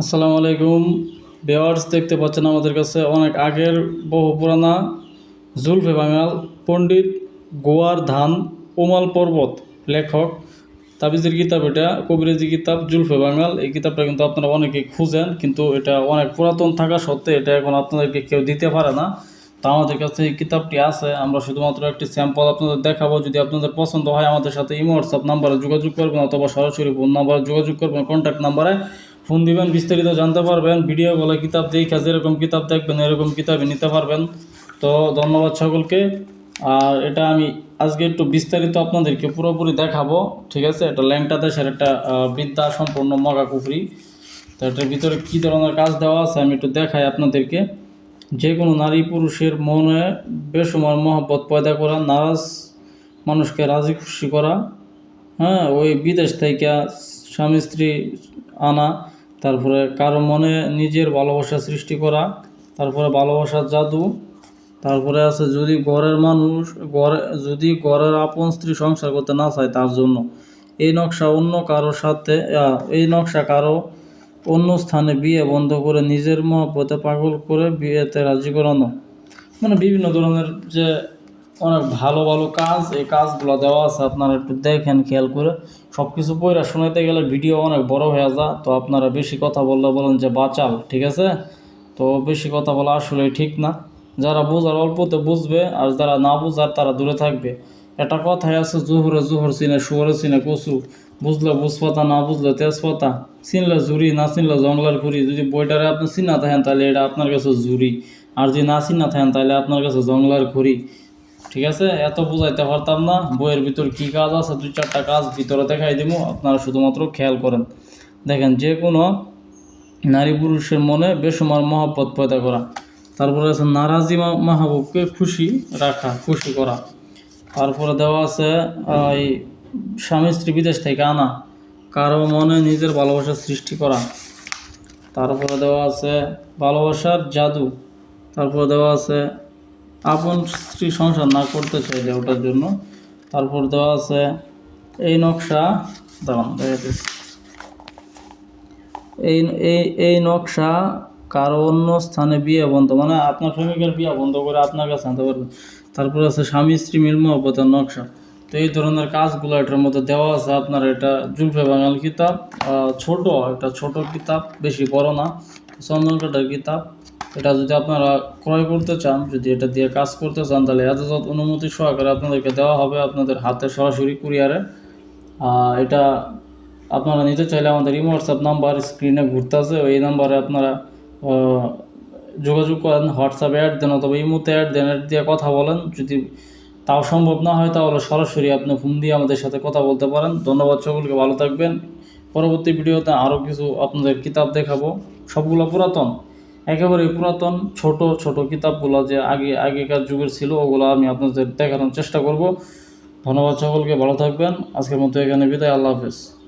আসসালামু আলাইকুম। বেওয়ার্স দেখতে পাচ্ছেন আমাদের কাছে অনেক আগের বহু পুরানা জুলফে বাঙাল পণ্ডিত গোয়ার ধান ওমাল পর্বত লেখক। তাবিজের কিতাব এটা, কবিরাজি কিতাব, জুলফে বাঙাল। এই কিতাবটা কিন্তু আপনারা অনেকে খুঁজেন, কিন্তু এটা অনেক পুরাতন থাকা সত্ত্বে এটা এখন আপনাদেরকে কেউ দিতে পারে না। তা আমাদের কাছে এই কিতাবটি আছে, আমরা শুধুমাত্র একটি স্যাম্পল আপনাদের দেখাবো। যদি আপনাদের পছন্দ হয় আমাদের সাথে ইমো হোয়াটসঅ্যাপ নাম্বারে যোগাযোগ করবেন, অথবা সরাসরি ফোন নাম্বারে যোগাযোগ করবেন কন্ট্যাক্ট নাম্বারে ফোন দিবেন, বিস্তারিত জানতে পারবেন ভিডিও বলে কিতাব দেখা যেরকম কিতাব দেখবেন, এরকম কিতাবই নিতে পারবেন। তো ধন্যবাদ সকলকে। আর এটা আমি আজকে একটু বিস্তারিত আপনাদেরকে পুরোপুরি দেখাবো, ঠিক আছে? এটা ল্যাংটা দেশের একটা বিদ্যা সম্পূর্ণ মগা কুফরি। তো এটার ভিতরে কী ধরনের কাজ দেওয়া আছে আমি একটু দেখাই আপনাদেরকে। যে কোনো নারী পুরুষের মনে বেসুমার মহব্বত পয়দা করা, নারাজ মানুষকে রাজি খুশি করা হ্যাঁ? ওই বিদেশ থেকে স্বামী স্ত্রী আনা তারপরে কারও মনে নিজের ভালোবাসা সৃষ্টি করা, তারপরে ভালোবাসার জাদু, তারপরে আছে যদি ঘরের মানুষ, ঘরে, যদি ঘরের আপন স্ত্রী সংসার করতে না চায় তার জন্য, এই নকশা অন্য কারোর সাথে এই নকশা কারও অন্য স্থানে বিয়ে বন্ধ করে নিজের মহব্বতে পাগল করে বিয়েতে রাজি করানো। মানে বিভিন্ন ধরনের যে অনেক ভালো ভালো কাজ, এই কাজগুলো দেওয়া আছে, আপনারা একটু দেখেন, খেয়াল করে। সব কিছু পয়রা শোনাইতে গেলে ভিডিও অনেক বড় হয়ে যায় তো আপনারা বেশি কথা বললে বলেন যে বাঁচাল ঠিক আছে? তো বেশি কথা বলা আসলে ঠিক না। যারা বোঝার অল্পতে বুঝবে, আর যারা না বুঝার তারা দূরে থাকবে। একটা কথাই আছে, জোহরে জুহর চিনে, শুয়ারে চিনে কচু। বুঝলে বুঝপাতা, না বুঝলে তেজপাতা। চিনলে জুরি না চিনলে জঙ্গলের ঘুরি যদি বইটারে আপনি চিনা থাকেন, তাহলে এটা আপনার কাছে জুরি আর যদি না চিনা থাকেন, তাহলে আপনার কাছে জঙ্গলের খুরি ঠিক আছে? এত বুঝাইতে পারতাম না। বইয়ের ভিতর কি কাজ আছে? দুই চারটা কাজ ভিতরে দেখাই দিব আপনারা শুধুমাত্র খেয়াল করেন। দেখেন, যে কোনো নারী পুরুষের মনে বেসুমার মহব্বত পয়দা করা। তারপরে আছে, নারাজি মাহবুবকে খুশি রাখা, খুশি করা। তারপরে দেওয়া আছে এই স্বামী স্ত্রী বিদেশ থেকে আনা, কারও মনে নিজের ভালোবাসা সৃষ্টি করা। তারপরে দেওয়া আছে, ভালোবাসার জাদু। তারপরে দেওয়া আছে আপন স্ত্রী সংসার না করতে চাইলে ওটার জন্য। তারপর দেওয়া আছে, এই নকশা, দাঁড়ান দেখাতেছি এই এই নকশা কারও অন্য স্থানে বিয়ে বন্ধ মানে আপনার প্রেমিকের বিয়ে বন্ধ করে আপনার কাছে আনতে পারবেন তারপর আছে স্বামী স্ত্রী মিল মহব্বতের নকশা। তো এই ধরনের কাজগুলো এটার মধ্যে দেওয়া আছে, আপনার এটা জুলফে বাঙাল কিতাব ছোট একটা, ছোট কিতাব, বেশি বড় না চন্দন চন্দনকাটার কিতাব। এটা যদি আপনারা ক্রয় করতে চান, যদি এটা দিয়ে কাজ করতে চান, তাহলে এজাজত অনুমতি সহকারে আপনাদেরকে দেওয়া হবে আপনাদের হাতে সরাসরি কুরিয়ারে। এটা আপনারা নিতে চাইলে আমাদের ইমো হোয়াটসঅ্যাপ নাম্বার স্ক্রিনে ঘুরতেছে ওই নাম্বারে আপনারা যোগাযোগ করেন হোয়াটসঅ্যাপে অ্যাড দেন অথবা ইমোতে অ্যাড দেন অ্যাড দিয়ে কথা বলেন। যদি তাও সম্ভব না হয়, তাহলে সরাসরি আপনি ফোন দিয়ে আমাদের সাথে কথা বলতে পারেন। ধন্যবাদ সকলকে, ভালো থাকবেন। পরবর্তী ভিডিওতে আরও কিছু আপনাদের কিতাব দেখাবো। সবগুলো পুরাতন। একেবারে পুরাতন, ছোট ছোট কিতাবগুলো যে আগে, আগেকার যুগের ছিল, ওগুলো আমি আপনাদের দেখানোর চেষ্টা করব। ধন্যবাদ সকলকে, ভালো থাকবেন। আজকের মতো এখানে বিদায়, আল্লাহ হাফেজ।